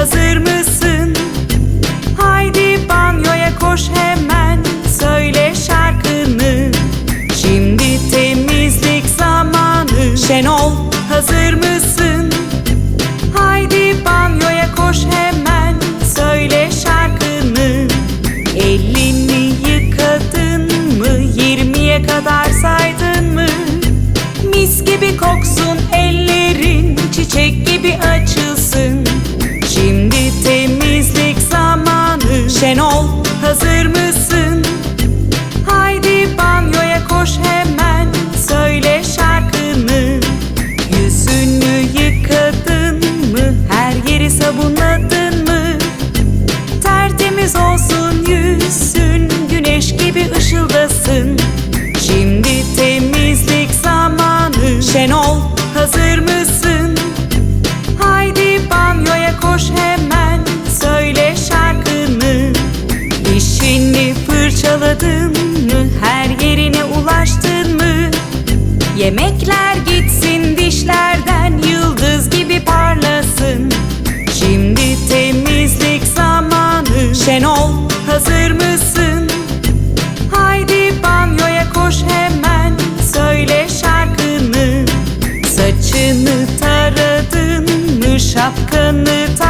hazır mısın? Haydi banyoya koş hemen söyle şarkını Şimdi temizlik zamanı Şenol hazır mısın? Haydi banyoya koş hemen söyle şarkını Elini yıkadın mı? Yirmiye kadar saydın mı? Mis gibi koksun Şenol hazır mısın? Haydi banyoya koş hemen Söyle şarkını Yüzünü yıkadın mı? Her yeri sabunladın mı? Tertemiz olsun yüzün Güneş gibi ışıldasın Şimdi temizlik zamanı Şenol hazır mısın? Fırçaladın mı? Her yerine ulaştın mı? Yemekler gitsin dişlerden Yıldız gibi parlasın Şimdi temizlik zamanı Şenol hazır mısın? Haydi banyoya koş hemen Söyle şarkını Saçını taradın mı? Şapkanı taktın